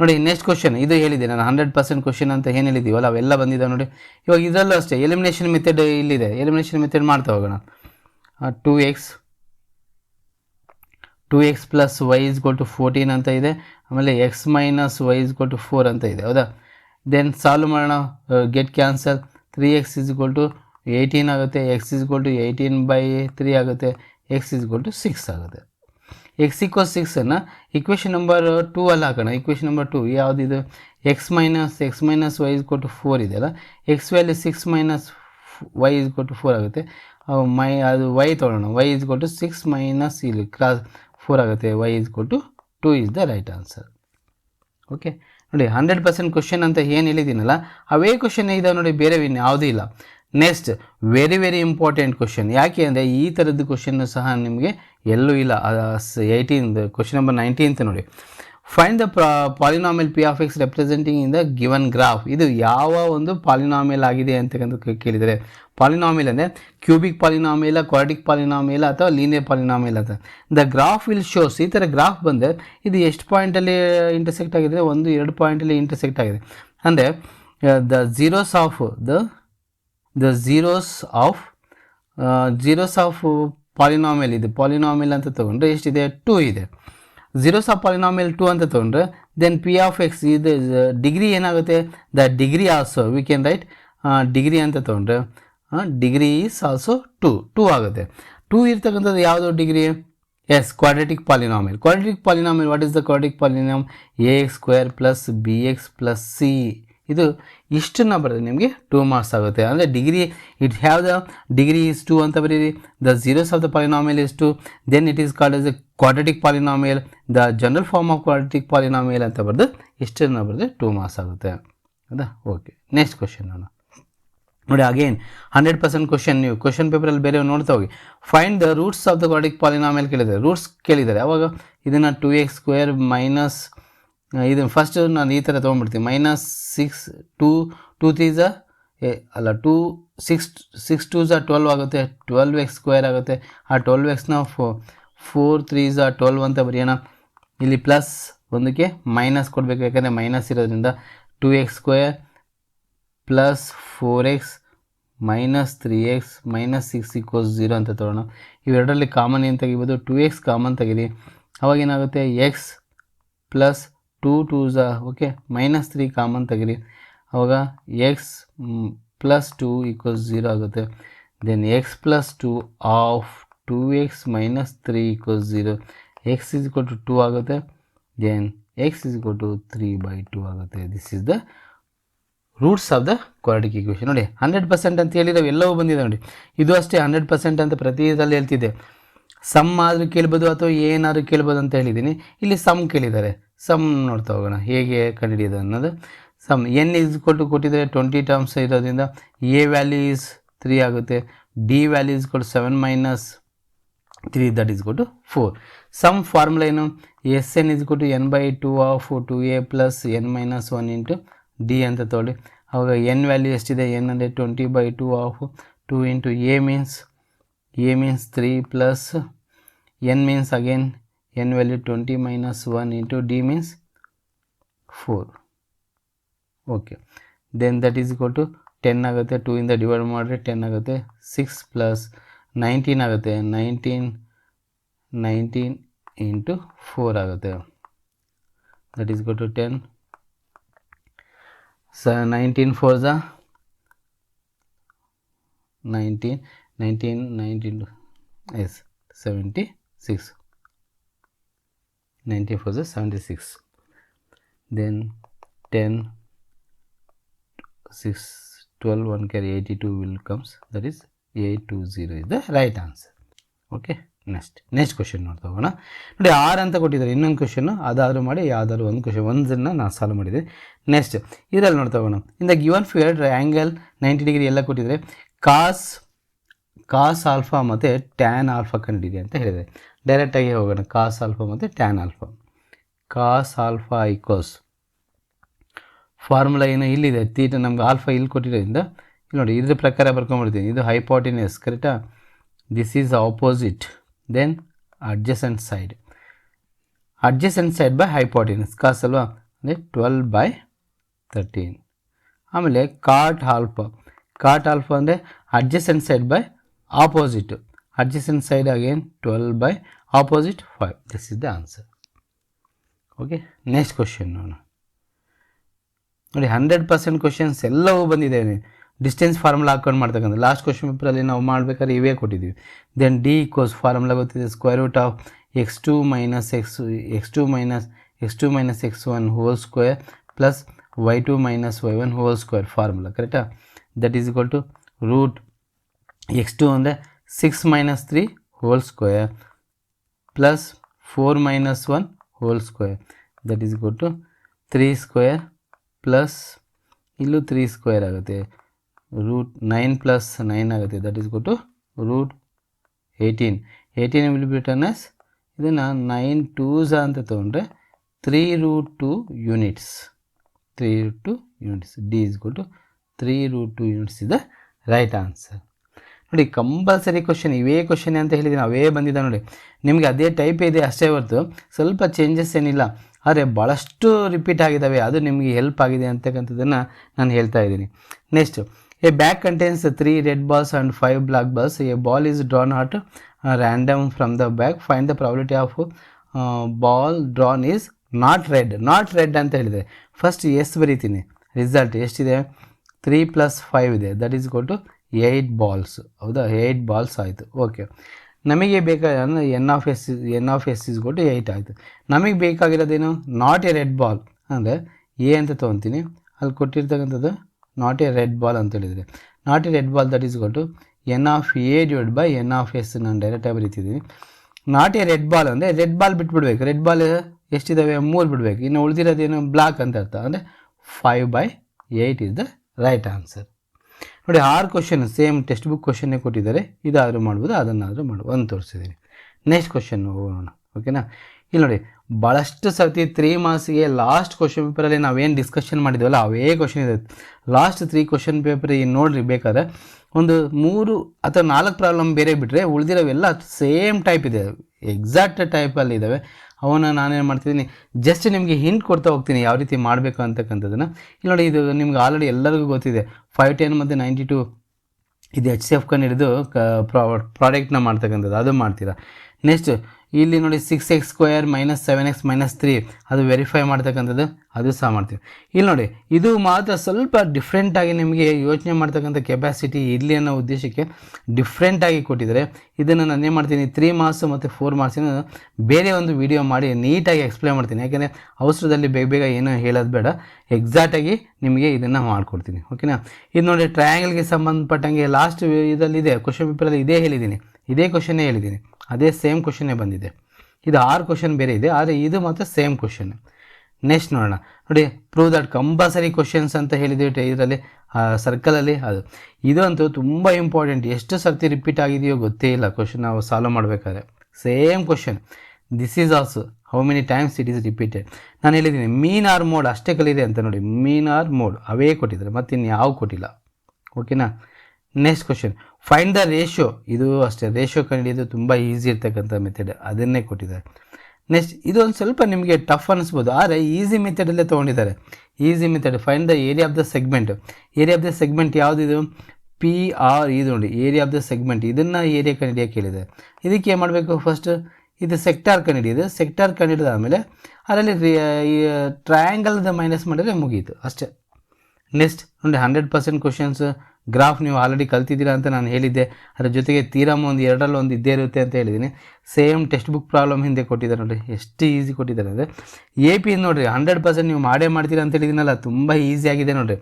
ನೋಡಿ next question ಇದು ಹೇಳಿದೆ, ನಾನು hundred percent question ಅಂತ ಏನು ಹೇಳಿದ್ದೀವಲ್ಲ ಅವೆಲ್ಲ ಬಂದಿದ್ದಾವೆ ನೋಡಿ. ಇವಾಗ ಇದರಲ್ಲೂ ಅಷ್ಟೇ ಎಲಿಮಿನೇಷನ್ ಮೆಥಡ್ ಇಲ್ಲಿದೆ. ಎಲಿಮಿನೇಷನ್ ಮೆಥಡ್ ಮಾಡ್ತಾ ಹೋಗೋಣ. Two X two X plus Y is equal to fourteen ಅಂತ ಇದೆ. ಆಮೇಲೆ X minus Y is equal to four ಅಂತ ಇದೆ. ಹೌದಾ? ದೆನ್ ಸಾಲ್ವ್ ಮಾಡೋಣ. Get cancel three X is equal to eighteen ಆಗುತ್ತೆ. X is equal to eighteen by three ಆಗುತ್ತೆ. X is equal to six ಆಗುತ್ತೆ. ಎಕ್ಸ್ ಈಕ್ವಲ್ ಸಿಕ್ಸನ್ನು equation number two ಅಲ್ಲಿ ಹಾಕೋಣ. Equation number two ಯಾವುದಿದು? X minus X minus Y is ಕೊಟ್ಟು four ಇದೆಯಲ್ಲ X value six minus Y is ಕೊಟ್ಟು four ಆಗುತ್ತೆ. ಮೈ ಅದು ವೈ ತೊಗೊಳ್ಳೋಣ. ವೈ ಇಸ್ ಕೊಟ್ಟು ಸಿಕ್ಸ್ ಮೈನಸ್ ಇಲ್ಲಿ. ಕ್ರಾಸ್ ಫೋರ್ ಆಗುತ್ತೆ ವೈ ಇಸ್ ಕೊಟ್ಟು two is the right answer okay ನೋಡಿ ಹಂಡ್ರೆಡ್ ಪರ್ಸೆಂಟ್ ಕ್ವಶನ್ ಅಂತ ಏನು ಹೇಳಿದ್ದೀನಲ್ಲ, ಅವೇ ಕ್ವಶನ್ ಇದಾವೆ ನೋಡಿ, ಬೇರೆ ಯಾವುದೂ ಇಲ್ಲ. Next very very important question ಯಾಕೆ ಅಂದರೆ, ಈ ಥರದ್ದು ಕ್ವಶನ್ನು ಸಹ ನಿಮಗೆ ಎಲ್ಲೂ ಇಲ್ಲ. ಏಯ್ಟೀನ್ ಕ್ವಶನ್ ನಂಬರ್ ನೈನ್ಟೀನ್ತ್ ನೋಡಿ. Find the polynomial P of X representing in the given graph ಇದು ಯಾವ ಒಂದು ಪಾಲಿನಾಮಿಯಲ್ ಆಗಿದೆ ಅಂತ ಕೇಳಿದರೆ ಪಾಲಿನಾಮಿಯಲ್ ಅಂದರೆ ಕ್ಯೂಬಿಕ್ ಪಾಲಿನಾಮಿಯಲ ಕ್ವಾಡಿಕ್ ಪಾಲಿನಾಮಿಯಲ ಅಥವಾ ಲೀನಿಯರ್ ಪಾಲಿನಾಮಿಯಲ್ ಅಂತ. ದ ಗ್ರಾಫ್ ವಿಲ್ ಶೋಸ್ ಈ ಥರ ಗ್ರಾಫ್ ಬಂದರೆ ಇದು ಎಷ್ಟು ಪಾಯಿಂಟಲ್ಲಿ ಇಂಟರ್ಸೆಕ್ಟ್ ಆಗಿದೆ ಒಂದು, ಎರಡು ಪಾಯಿಂಟಲ್ಲಿ ಇಂಟರ್ಸೆಕ್ಟ್ ಆಗಿದೆ. ಅಂದರೆ the zeros of the the zeros of zeros of polynomial ಇದು. ಪಾಲಿನಾಮಿಯಲ್ ಅಂತ ತೊಗೊಂಡ್ರೆ ಎಷ್ಟಿದೆ? ಟೂ ಇದೆ. ಝೀರೋಸ್ ಆಫ್ ಪಾಲಿನಾಮಿಯಲ್ ಟು ಅಂತ ತೊಗೊಂಡ್ರೆ ದೆನ್ ಪಿ ಆಫ್ ಎಕ್ಸ್ ಇದು ಡಿಗ್ರಿ ಏನಾಗುತ್ತೆ? The degree also we can write degree ಅಂತ ತೊಗೊಂಡ್ರೆ degree is also two two ಆಗುತ್ತೆ. ಟೂ ಇರ್ತಕ್ಕಂಥದ್ದು ಯಾವುದು degree as quadratic polynomial quadratic polynomial what is the quadratic polynomial A X square plus B X plus C ಇದು ಇಷ್ಟನ್ನು ಬರೆದ್ರೆ ನಿಮಗೆ two marks ಆಗುತ್ತೆ. ಅಂದರೆ degree it have the degree is two ಅಂತ ಬರೀರಿ. The zeros of the polynomial is two then it is called as a quadratic polynomial the general form of quadratic polynomial ಅಂತ ಬರೆದು ಇಷ್ಟನ್ನು ಬರೆದ್ರೆ ಟೂ ಮಾರ್ಕ್ಸ್ ಆಗುತ್ತೆ. ಹೌದಾ ಓಕೆ ನೆಕ್ಸ್ಟ್ ಕ್ವಶನ್ ನಾನು ನೋಡಿ ಅಗೇನ್ ಹಂಡ್ರೆಡ್ ಪರ್ಸೆಂಟ್ ಕ್ವಶನ್ ನೀವು. ಕ್ವಶನ್ ಪೇಪರಲ್ಲಿ ಬೇರೆ ನೋಡ್ತಾ ಹೋಗಿ. Find the roots of the quadratic polynomial ಕೇಳಿದ್ದಾರೆ ರೂಟ್ಸ್ ಕೇಳಿದ್ದಾರೆ ಅವಾಗ ಇದನ್ನು ಟು ಎಕ್ಸ್ ಸ್ಕ್ವೇರ್ ಮೈನಸ್ ಇದು ಫಸ್ಟ್ ನಾನು ಈ ಥರ ತೊಗೊಂಡ್ಬಿಡ್ತೀನಿ. Minus six two two three ಝ ಅಲ್ಲ ಟೂ ಸಿಕ್ಸ್ ಸಿಕ್ಸ್ ಟೂ ಝ ಟ್ವೆಲ್ವ್ ಆಗುತ್ತೆ. ಟ್ವೆಲ್ವ್ ಎಕ್ಸ್ ಸ್ಕ್ವೇರ್ ಆಗುತ್ತೆ. ಆ ಟ್ವೆಲ್ವ್ ಎಕ್ಸ್ನ ಫೋ ಫೋರ್ ತ್ರೀ ಝ ಟ್ವೆಲ್ವ್ ಅಂತ ಬರೆಯೋಣ ಇಲ್ಲಿ ಪ್ಲಸ್ ಒಂದಕ್ಕೆ ಮೈನಸ್ ಕೊಡಬೇಕು. ಯಾಕಂದರೆ ಮೈನಸ್ ಇರೋದ್ರಿಂದ two X square plus four X minus three X minus six equals zero ಅಂತ ತೊಗೊಳ್ಳೋಣ ಇವೆರಡರಲ್ಲಿ ಕಾಮನ್ ಏನು ತೆಗಿಬೋದು? ಟೂ ಎಕ್ಸ್ ಕಾಮನ್ ತೆಗೀರಿ. ಅವಾಗೇನಾಗುತ್ತೆ ಎಕ್ಸ್ ಪ್ಲಸ್ ಟೂ ಟೂ ಝಾ, ಓಕೆ ಮೈನಸ್ ತ್ರೀ ಕಾಮನ್ ತೆಗೀರಿ. ಅವಾಗ X plus two equals zero ಆಗುತ್ತೆ. Then X plus two of two X minus three equals zero X is equal to two ಆಗುತ್ತೆ. Then X is equal to three by two ಆಗುತ್ತೆ. This is the roots of the quadratic equation ನೋಡಿ hundred percent ಅಂತ ಹೇಳಿದ್ರೆ ಎಲ್ಲವೂ ಬಂದಿದೆ ನೋಡಿ. ಇದು ಅಷ್ಟೇ ಹಂಡ್ರೆಡ್ ಪರ್ಸೆಂಟ್ ಅಂತ ಪ್ರತಿ ಇದರಲ್ಲಿ ಹೇಳ್ತಿದೆ ಸಮ್ ಆದರೂ ಕೇಳ್ಬೋದು ಅಥವಾ ಏನಾದರೂ ಕೇಳ್ಬೋದು ಅಂತ ಹೇಳಿದ್ದೀನಿ. ಇಲ್ಲಿ ಸಮ್ ಕೇಳಿದ್ದಾರೆ. ಸಮ್ ನೋಡ್ತಾ ಹೋಗೋಣ. ಹೇಗೆ ಕಂಡುಹಿಡಿಯೋದು ಅನ್ನೋದು. ಸಮ್ ಎನ್ ಇಸ್ ಕೊಟ್ಟು ಕೊಟ್ಟಿದ್ದಾರೆ ಟ್ವೆಂಟಿ ಟರ್ಮ್ಸ್ ಇರೋದ್ರಿಂದ ಎ ವ್ಯಾಲ್ಯೂ ಇಸ್ ತ್ರೀ ಆಗುತ್ತೆ. ಡಿ ವ್ಯಾಲ್ಯೂ ಇಸ್ ಕೊಟ್ಟು seven minus three that is ಕೊಟ್ಟು ಫೋರ್ ಸಮ್ ಫಾರ್ಮುಲಾ ಏನು? ಎಸ್ ಎನ್ ಇಸ್ ಕೊಟ್ಟು N by two of two A plus N minus one into D ಅಂತ ತೊಗೊಳ್ಳಿ. ಅವಾಗ N value ಎಷ್ಟಿದೆ? N ಅಂದರೆ twenty by two of two into A means A means three plus N means again N value twenty minus one into D means four okay then that is equal to ten ಆಗುತ್ತೆ two ಇಂದ divide ಮಾಡಿದ್ರೆ ten ಆಗುತ್ತೆ six plus nineteen ಆಗುತ್ತೆ nineteen nineteen into four ಆಗುತ್ತೆ that is equal to ten ಸ nineteen four ಝ nineteen nineteen nineteen is seventy six ninety four ಝ seventy six then ten six twelve one carry eighty two will comes that is eight two zero is the right answer okay next next question ನೋಡ್ತಾ ಹೋಗೋಣ ನೋಡಿ, ಆರು ಅಂತ ಕೊಟ್ಟಿದ್ದಾರೆ. ಇನ್ನೊಂದು question ಅದಾದರೂ ಮಾಡಿ, ಯಾವ್ದಾದ್ರು ಒಂದು ಕ್ವಶನ್ ಒಂದನ್ನು ನಾನು ಸಾಲ್ವ್ ಮಾಡಿದ್ದೀನಿ ನೆಕ್ಸ್ಟ್ ಇದರಲ್ಲಿ ನೋಡ್ತಾ ಹೋಗೋಣ ಇಂದ given figure angle ninety degree ಎಲ್ಲ ಕೊಟ್ಟಿದ್ದಾರೆ. ಕಾಸ್ ಕಾಸ್ ಆಲ್ಫಾ ಮತ್ತು ಟ್ಯಾನ್ ಆಲ್ಫಾ ಕಂಡಿದೆ ಅಂತ ಹೇಳಿದೆ. ಡೈರೆಕ್ಟಾಗಿ ಹೋಗೋಣ. ಕಾಸ್ ಆಲ್ಫಾ ಮತ್ತು tan alpha. Cos alpha equals formula ಏನೋ ಇಲ್ಲಿದೆ. ತೀಟ ನಮ್ಗೆ ಆಲ್ಫಾ ಇಲ್ಲಿ ಕೊಟ್ಟಿರೋದ್ರಿಂದ, ಇಲ್ಲಿ ನೋಡಿ, ಇದ್ರ ಪ್ರಕಾರ ಬರ್ಕೊಂಡ್ಬಿಡ್ತೀನಿ. ಇದು ಹೈಪಾಟಿನಿಯಸ್ ಕರೆಕ್ಟಾ this is opposite then adjacent side adjacent side by hypotenuse cos ಅಲ್ವಾ? ಅಂದರೆ ಟ್ವೆಲ್ ಬೈ ತರ್ಟೀನ್ ಆಮೇಲೆ ಕಾಟ್ ಆಲ್ಫಾ. ಕಾಟ್ ಆಲ್ಫಾ ಅಂದರೆ adjacent side by opposite adjacent side again twelve by opposite 5 this is the answer okay next question ನೋಡೋಣ ನೋಡಿ hundred percent questions ಎಲ್ಲವೂ ಬಂದಿದೆ. Distance formula ಹಾಕೊಂಡು ಮಾಡ್ತಕ್ಕಂಥ ಲಾಸ್ಟ್ ಕ್ವಶನ್ ಪೇಪರಲ್ಲಿ ನಾವು ಮಾಡಬೇಕಾದ್ರೆ ಇವೇ ಕೊಟ್ಟಿದ್ದೀವಿ. ದೆನ್ ಡಿ ಕೋಸ್ ಫಾರ್ಮುಲಾ ಗೊತ್ತಿದೆ square root of x two minus x x two minus x two minus x one whole square plus y two minus y one whole square formula ಕರೆಕ್ಟಾ that is equal to root x two ಅಂದರೆ six minus three whole square plus four minus one whole square that is equal to three square plus ಇಲ್ಲೂ three square ಆಗುತ್ತೆ. Root nine plus nine ಆಗುತ್ತೆ. That is two root eighteen eighteen will be return as ಇದನ್ನು nine twos ಅಂತ ತೊಗೊಂಡ್ರೆ three root two units three root two units D is two three root two units ಇದೆ right answer ನೋಡಿ compulsory question ಇವೇ question ಅಂತ ಹೇಳಿದ್ದೀನಿ ಅವೇ ಬಂದಿದೆ ನೋಡಿ. ನಿಮಗೆ ಅದೇ ಟೈಪ್ ಇದೆ ಅಷ್ಟೇ ಹೊರತು, ಸ್ವಲ್ಪ ಚೇಂಜಸ್ ಏನಿಲ್ಲ. ಆದರೆ ಭಾಳಷ್ಟು ರಿಪೀಟ್ ಆಗಿದ್ದಾವೆ, ಅದು ನಿಮಗೆ ಹೆಲ್ಪ್ ಆಗಿದೆ ಅಂತಕ್ಕಂಥದ್ದನ್ನು ನಾನು ಹೇಳ್ತಾ ಇದ್ದೀನಿ. Next a bag contains three red balls and five black balls a ball is drawn at random from the bag find the probability of ball drawn is not red not red ಅಂತ ಹೇಳಿದರೆ first S ಬರೀತೀನಿ. Result ಎಷ್ಟಿದೆ? Three plus five ಇದೆ. That is go to eight balls ಹೌದಾ? Eight balls ಆಯಿತು. Okay ನಮಗೆ ಬೇಕಾದ್ರೆ n of S n of S is ಕೊಟ್ಟು ಏಯ್ಟ್ ಆಯಿತು. ನಮಗೆ ಬೇಕಾಗಿರೋದೇನು? ನಾಟ್ ಎ ರೆಡ್ ಬಾಲ್ ಅಂದರೆ ಎ ಅಂತ ತೊಗೊತೀನಿ. ಅಲ್ಲಿ ಕೊಟ್ಟಿರ್ತಕ್ಕಂಥದ್ದು ನಾಟ್ ಎ ರೆಡ್ ಬಾಲ್ ಅಂತ ಹೇಳಿದರೆ. Not a red ball that is ಕೊಟ್ಟು n of A divide by n of S ನಾನು ಡೈರೆಕ್ಟಾಗಿ ಬರೀತಿದ್ದೀನಿ. ನಾಟ್ ಎ ರೆಡ್ ಬಾಲ್ ಅಂದರೆ ರೆಡ್ ಬಾಲ್ ಬಿಟ್ಬಿಡ್ಬೇಕು. ರೆಡ್ ಬಾಲ್ ಎಷ್ಟಿದ್ದಾವೆ ಮೂರು ಬಿಡಬೇಕು. ಇನ್ನು ಉಳಿದಿರೋದೇನು? ಬ್ಲಾಕ್ ಅಂತ ಅರ್ಥ. ಅಂದರೆ five by eight is the right answer ನೋಡಿ, ಆರು ಕ್ವಶನ್ ಸೇಮ್ ಟೆಕ್ಸ್ಟ್ ಬುಕ್ ಕ್ವಶನ್ನೇ ಕೊಟ್ಟಿದ್ದಾರೆ. ಇದಾದರೂ ಮಾಡ್ಬೋದು, ಅದನ್ನಾದರೂ ಮಾಡ್ಬೋದು. ಅಂತ ತೋರಿಸಿದ್ದೀನಿ. ನೆಕ್ಸ್ಟ್ ಕ್ವಶನ್ ಹೋಗೋಣ. ಓಕೆನಾ ಇಲ್ಲಿ ನೋಡಿ ಭಾಳಷ್ಟು ಸರ್ತಿ ತ್ರೀ ಮಾಸಿಗೆ ಲಾಸ್ಟ್ ಕ್ವಶನ್ ಪೇಪರಲ್ಲಿ ನಾವೇನು ಡಿಸ್ಕಷನ್ ಮಾಡಿದ್ವಲ್ಲ, ಅವೇ ಕ್ವಶನ್ ಇದೆ. ಲಾಸ್ಟ್ ತ್ರೀ ಕ್ವಶನ್ ಪೇಪರ್ ಏನು ನೋಡ್ರಿ, ಬೇಕಾದ್ರೆ ಒಂದು ಮೂರು ಅಥವಾ ನಾಲ್ಕು ಪ್ರಾಬ್ಲಮ್ ಬೇರೆ ಬಿಟ್ಟರೆ ಉಳಿದಿರೋವೆಲ್ಲ ಸೇಮ್ ಟೈಪ್ ಇದೆ. ಎಕ್ಸಾಕ್ಟ್ ಟೈಪಲ್ಲಿ ಇದ್ದಾವೆ ಅವನ್ನ ನಾನೇನು ಮಾಡ್ತಿದ್ದೀನಿ ಜಸ್ಟ್ ನಿಮಗೆ ಹಿಂಟ್ ಕೊಡ್ತಾ ಹೋಗ್ತೀನಿ ಯಾವ ರೀತಿ ಮಾಡಬೇಕು ಅಂತಕ್ಕಂಥದ್ದನ್ನು. ಇಲ್ಲಿ ನೋಡಿ ಇದು ನಿಮ್ಗೆ ಆಲ್ರೆಡಿ ಎಲ್ಲರಿಗೂ ಗೊತ್ತಿದೆ. ಫೈವ್ ಟೆನ್ ಮತ್ತು ನೈಂಟಿ ಟು ಇದು ಎಚ್ ಸಿ ಎಫ್ ಕನ್ ಹಿಡಿದು ಕ ಪ್ರಾಡಕ್ಟ್ನ ಮಾಡ್ತಕ್ಕಂಥದ್ದು. ಅದು ಮಾಡ್ತೀರಾ. ನೆಕ್ಸ್ಟ್ ಇಲ್ಲಿ ನೋಡಿ six x square minus seven x minus three ಅದು ವೆರಿಫೈ ಮಾಡ್ತಕ್ಕಂಥದ್ದು, ಅದು ಸಹ ಮಾಡ್ತೀವಿ. ಇಲ್ಲಿ ನೋಡಿ, ಇದು ಮಾತ್ರ ಸ್ವಲ್ಪ ಡಿಫ್ರೆಂಟಾಗಿ ನಿಮಗೆ ಯೋಚನೆ ಮಾಡ್ತಕ್ಕಂಥ ಕೆಪಾಸಿಟಿ ಇರಲಿ ಅನ್ನೋ ಉದ್ದೇಶಕ್ಕೆ ಡಿಫ್ರೆಂಟಾಗಿ ಕೊಟ್ಟಿದ್ದಾರೆ. ಇದನ್ನು ನಾನು ಏನು ಮಾಡ್ತೀನಿ ತ್ರೀ ಮಾರ್ಕ್ಸ್ ಮತ್ತು ಫೋರ್ ಮಾರ್ಕ್ಸಿನ ಬೇರೆ ಒಂದು ವಿಡಿಯೋ ಮಾಡಿ ನೀಟಾಗಿ ಎಕ್ಸ್ಪ್ಲೈನ್ ಮಾಡ್ತೀನಿ. ಯಾಕೆಂದರೆ ಅವಸರದಲ್ಲಿ ಬೇಗ ಬೇಗ ಏನೂ ಹೇಳೋದು ಬೇಡ. ಎಕ್ಸಾಕ್ಟಾಗಿ ನಿಮಗೆ ಇದನ್ನು ಮಾಡಿಕೊಡ್ತೀನಿ. ಓಕೆನಾ ಇದು ನೋಡಿ ಟ್ರಯಾಂಗಲ್ಗೆ ಸಂಬಂಧಪಟ್ಟಂಗೆ ಲಾಸ್ಟ್ ಇದರಲ್ಲಿದೆ ಕ್ವಶನ್ ಪೇಪರಲ್ಲಿ ಇದೇ ಹೇಳಿದ್ದೀನಿ. ಇದೇ ಕ್ವಶನ್ನೇ ಹೇಳಿದ್ದೀನಿ. ಅದೇ ಸೇಮ್ ಕ್ವಶನ್ನೇ ಬಂದಿದೆ. ಇದು ಆರು ಕ್ವಶನ್ ಬೇರೆ ಇದೆ, ಆದರೆ ಇದು ಮಾತ್ರ ಸೇಮ್ ಕ್ವಶನ್ ನೆಕ್ಸ್ಟ್ ನೋಡೋಣ. ನೋಡಿ ಪ್ರೂವ್ ದಟ್ ಕಂಪಲ್ಸರಿ ಕ್ವಶನ್ಸ್ ಅಂತ ಹೇಳಿದ್ದೀವಿ ಇದರಲ್ಲಿ ಸರ್ಕಲಲ್ಲಿ ಅದು. ಇದಂತೂ ತುಂಬ ಇಂಪಾರ್ಟೆಂಟ್ ಎಷ್ಟು ಸರ್ತಿ ರಿಪೀಟ್ ಆಗಿದೆಯೋ ಗೊತ್ತೇ ಇಲ್ಲ ಕ್ವಶನ್ ನಾವು ಸಾಲ್ವ್ ಮಾಡಬೇಕಾದ್ರೆ. Same question this is also how many times it is repeated ನಾನು ಹೇಳಿದ್ದೀನಿ ಮೀನ್ ಆರ್ ಮೋಡ್ ಅಷ್ಟೇ ಕಲಿದೆ ಅಂತ ನೋಡಿ. ಮೀನ್ ಆರ್ ಮೋಡ್ ಅವೇ ಕೊಟ್ಟಿದ್ದಾರೆ ಮತ್ತು ಇನ್ನು ಯಾವ ಕೊಟ್ಟಿಲ್ಲ ಓಕೆನಾ next question find the ratio ಇದು ಅಷ್ಟೇ. ರೇಷಿಯೋ ಕಂಡಿದ್ದು ತುಂಬ ಈಸಿ ಇರ್ತಕ್ಕಂಥ ಮೆಥಡ್ ಅದನ್ನೇ ಕೊಟ್ಟಿದ್ದಾರೆ. ನೆಕ್ಸ್ಟ್ ಇದೊಂದು ಸ್ವಲ್ಪ ನಿಮಗೆ ಟಫ್ ಅನಿಸ್ಬೋದು. ಆದರೆ ಈಸಿ ಮೆಥಡಲ್ಲೇ ತೊಗೊಂಡಿದ್ದಾರೆ. Easy method find the area of the segment area of the segment ಯಾವುದಿದು? P R ಇದು ನೋಡಿ. ಏರಿಯಾ ಆಫ್ ದ ಸೆಗ್ಮೆಂಟ್ ಇದನ್ನು ಏರಿಯಾ ಕಂಡಿಡಿಯೋಕೆ ಕೇಳಿದೆ. ಇದಕ್ಕೆ ಏನು ಮಾಡಬೇಕು ಫಸ್ಟ್ ಇದು ಸೆಕ್ಟಾರ್ ಕಂಡಿಡಿಯೋದು ಸೆಕ್ಟಾರ್ ಕಂಡಿಡಿದಾದಮೇಲೆ ಅದರಲ್ಲಿ ಟ್ರಯಾಂಗಲ್ದ ಮೈನಸ್ ಮಾಡಿದರೆ ಮುಗೀತು. ಅಷ್ಟೇ. ನೆಕ್ಸ್ಟ್ ನೋಡಿ ಹಂಡ್ರೆಡ್ ಪರ್ಸೆಂಟ್ ಕ್ವಶನ್ಸ್ ಗ್ರಾಫ್ ನೀವು ಆಲ್ರೆಡಿ ಕಲ್ತಿದ್ದೀರಾ ಅಂತ ನಾನು ಹೇಳಿದ್ದೆ. ಅದರ ಜೊತೆಗೆ ತೀರಮ್ ಒಂದು ಎರಡರಲ್ಲಿ ಒಂದು ಇದ್ದೇ ಇರುತ್ತೆ ಅಂತ ಹೇಳಿದ್ದೀನಿ. ಸೇಮ್ ಟೆಕ್ಸ್ಟ್ ಬುಕ್ ಪ್ರಾಬ್ಲಮ್ ಹಿಂದೆ ಕೊಟ್ಟಿದ್ದಾರೆ ನೋಡಿರಿ. ಎಷ್ಟು ಈಸಿ ಕೊಟ್ಟಿದ್ದಾರೆ ಅಂದರೆ ಎ ಪಿ ನೋಡಿರಿ ಹಂಡ್ರೆಡ್ ಪರ್ಸೆಂಟ್ ನೀವು ಮಾಡೇ ಮಾಡ್ತೀರಾ ಅಂತ ಹೇಳಿದ್ದೀನಲ್ಲ, ತುಂಬ ಈಸಿ ಆಗಿದೆ ನೋಡಿರಿ.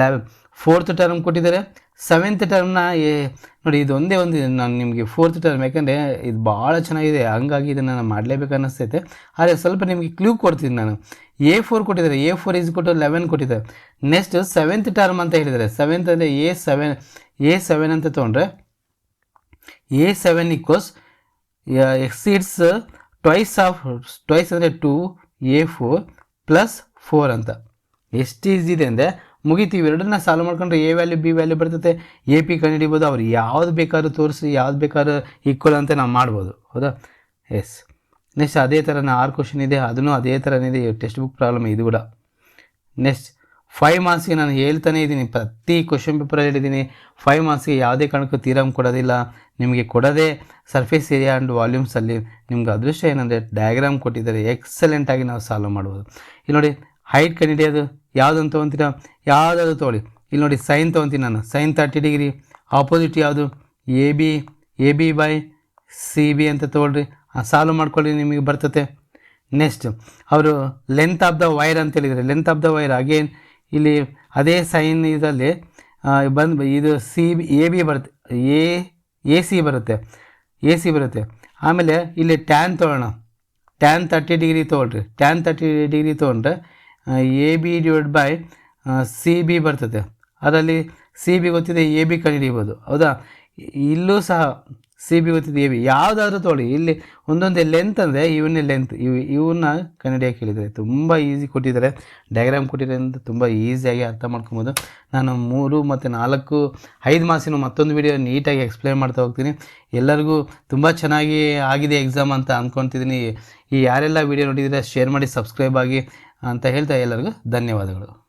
ಲೆವ್ ಫೋರ್ತ್ ಟರ್ಮ್ ಕೊಟ್ಟಿದ್ದಾರೆ. ಸೆವೆಂತ್ ಟರ್ಮ್ನ ಏ, ನೋಡಿ ಇದು ಒಂದೇ ಒಂದು ನಾನು ನಿಮಗೆ ಫೋರ್ತ್ ಟರ್ಮ್ ಯಾಕಂದರೆ ಇದು ಭಾಳ ಚೆನ್ನಾಗಿದೆ, ಹಂಗಾಗಿ ಇದನ್ನು ನಾನು ಮಾಡಲೇಬೇಕು ಅನ್ನಿಸ್ತೈತೆ. ಆದರೆ ಸ್ವಲ್ಪ ನಿಮಗೆ ಕ್ಲೂ ಕೊಡ್ತೀನಿ ನಾನು. ಎ ಫೋರ್ ಕೊಟ್ಟಿದ್ದಾರೆ ಎ ಫೋರ್ ಈಸ್ ಕೊಟ್ಟು ಲೆವೆನ್ ಕೊಟ್ಟಿದ್ದಾರೆ. ನೆಕ್ಸ್ಟ್ ಸೆವೆಂತ್ ಟರ್ಮ್ ಅಂತ ಹೇಳಿದ್ದಾರೆ. ಸೆವೆಂತ್ ಅಂದರೆ ಎ ಸೆವೆನ್ ಎ ಸೆವೆನ್ ಅಂತ ತೊಗೊಂಡ್ರೆ A seven equals exceeds twice of twice ಅಂದರೆ two A four plus four ಅಂತ. ಎಷ್ಟು ಈಸಿ ಇದೆ ಅಂದರೆ, ಮುಗೀತು, ಇವೆರಡನ್ನ ಸಾಲ್ವ್ ಮಾಡ್ಕೊಂಡ್ರೆ ಎ ವ್ಯಾಲ್ಯೂ ಬಿ ವ್ಯಾಲ್ಯೂ ಬರ್ತದೆ ಎ ಪಿ ಕಂಡುಹಿಡಿಬೋದು, ಅವ್ರು ಯಾವ್ದು ಬೇಕಾದ್ರೂ ತೋರಿಸಿ, ಯಾವ್ದು ಬೇಕಾದ್ರೂ ಈಕ್ವಲ್ ಅಂತ ನಾವು ಮಾಡ್ಬೋದು. ಹೌದಾ? ಎಸ್ ನೆಕ್ಸ್ಟ್ ಅದೇ ಥರನೇ ಆರು ಕ್ವಶನ್ ಇದೆ, ಅದನ್ನು ಅದೇ ಥರನೇ ಇದೆ ಟೆಕ್ಸ್ಟ್ ಬುಕ್ ಪ್ರಾಬ್ಲಮ್ ಇದು ಕೂಡ. ನೆಕ್ಸ್ಟ್ ಫೈವ್ ಮಾರ್ಕ್ಸ್ಗೆ ನಾನು ಹೇಳ್ತಾನೆ ಇದ್ದೀನಿ, ಪ್ರತಿ ಕ್ವಶನ್ ಪೇಪರಲ್ಲಿ ಹೇಳಿದ್ದೀನಿ. ಫೈವ್ ಮಾರ್ಕ್ಸ್ಗೆ ಯಾವುದೇ ಕಾರಣಕ್ಕೂ ತೀರಾಮ್ ಕೊಡೋದಿಲ್ಲ. ನಿಮಗೆ ಕೊಡೋದೇ ಸರ್ಫೇಸ್ ಏರಿಯಾ ಆ್ಯಂಡ್ ವಾಲ್ಯೂಮ್ಸಲ್ಲಿ ನಿಮ್ಗೆ ಅದೃಷ್ಟ ಏನಂದರೆ ಡಯಾಗ್ರಾಮ್ ಕೊಟ್ಟಿದ್ದಾರೆ ಎಕ್ಸಲೆಂಟಾಗಿ ನಾವು ಸಾಲ್ವ್ ಮಾಡ್ಬೋದು. ಇಲ್ಲಿ ನೋಡಿ ಹೈಟ್ ಕಂಡಿಡಿಯೋದು ಯಾವುದಂತ ತೊಗೊತೀರಾ? ಯಾವುದಾದ್ರು ತೊಗೊಳ್ಳಿ. ಇಲ್ಲಿ ನೋಡಿ ಸೈನ್ ತೊಗೊತೀನಿ ನಾನು. ಸೈನ್ ತರ್ಟಿ ಡಿಗ್ರಿ ಆಪೋಸಿಟ್ ಯಾವುದು? A B A B by C B ಅಂತ ತೊಗೊಳ್ರಿ. ಸಾಲ್ವ್ ಮಾಡ್ಕೊಳ್ಳಿ, ನಿಮಗೆ ಬರ್ತತೆ. ನೆಕ್ಸ್ಟ್ ಅವರು ಲೆಂತ್ ಆಫ್ ದ ವೈರ್ ಅಂತ ಹೇಳಿದರೆ length of the wire again ಇಲ್ಲಿ ಅದೇ ಸೈನ್ ಇದರಲ್ಲಿ ಬಂದು, ಇದು ಸಿ ಎ ಬಿ ಬರುತ್ತೆ. ಎ ಎ ಸಿ ಬರುತ್ತೆ. ಎ ಸಿ ಬರುತ್ತೆ. ಆಮೇಲೆ ಇಲ್ಲಿ ಟ್ಯಾನ್ ತೊಗೊಳ್ಳೋಣ ಟ್ಯಾನ್ ತರ್ಟಿ ಡಿಗ್ರಿ ತೊಗೊಳ್ರಿ ಟ್ಯಾನ್ ತರ್ಟಿ ಡಿಗ್ರಿ ತೊಗೊಂಡ್ರೆ A B divide by C B ಬರ್ತದೆ ಅದರಲ್ಲಿ ಸಿ ಬಿ ಗೊತ್ತಿದೆ ಎ ಬಿ ಕಂಡುಹಿಡಿಬೋದು. ಹೌದಾ? ಇಲ್ಲೂ ಸಹ ಸಿ ಬಿ ಗೊತ್ತಿದೆ ಎ ಬಿ ಯಾವುದಾದ್ರೂ ತೊಗೊಳ್ಳಿ. ಇಲ್ಲಿ ಒಂದೊಂದೇ ಲೆಂತ್ ಅಂದರೆ ಇವನ್ನೇ ಲೆಂತ್ ಇವು ಇವನ್ನ ಕನ್ನಡಿಯಾಗಿ ಕೇಳಿದರೆ ತುಂಬ ಈಸಿ ಕೊಟ್ಟಿದ್ದಾರೆ. ಡಯಾಗ್ರಾಮ್ ಕೊಟ್ಟಿದ್ದಾರೆ ಅಂತ ತುಂಬ ಈಸಿಯಾಗಿ ಅರ್ಥ ಮಾಡ್ಕೊಬೋದು. ನಾನು ಮೂರು ಮತ್ತು ನಾಲ್ಕು, ಐದು ಮಾಸಿನ ಮತ್ತೊಂದು ವಿಡಿಯೋ ನೀಟಾಗಿ ಎಕ್ಸ್ಪ್ಲೇನ್ ಮಾಡ್ತಾ ಹೋಗ್ತೀನಿ. ಎಲ್ಲರಿಗೂ ತುಂಬ ಚೆನ್ನಾಗಿ ಆಗಿದೆ ಎಕ್ಸಾಮ್ ಅಂತ ಅಂದ್ಕೊತಿದ್ದೀನಿ ಈ ಯಾರೆಲ್ಲ ವಿಡಿಯೋ ನೋಡಿದರೆ ಶೇರ್ ಮಾಡಿ ಸಬ್ಸ್ಕ್ರೈಬ್ ಆಗಿ ಅಂತ ಹೇಳ್ತಾ ಎಲ್ಲರಿಗೂ ಧನ್ಯವಾದಗಳು.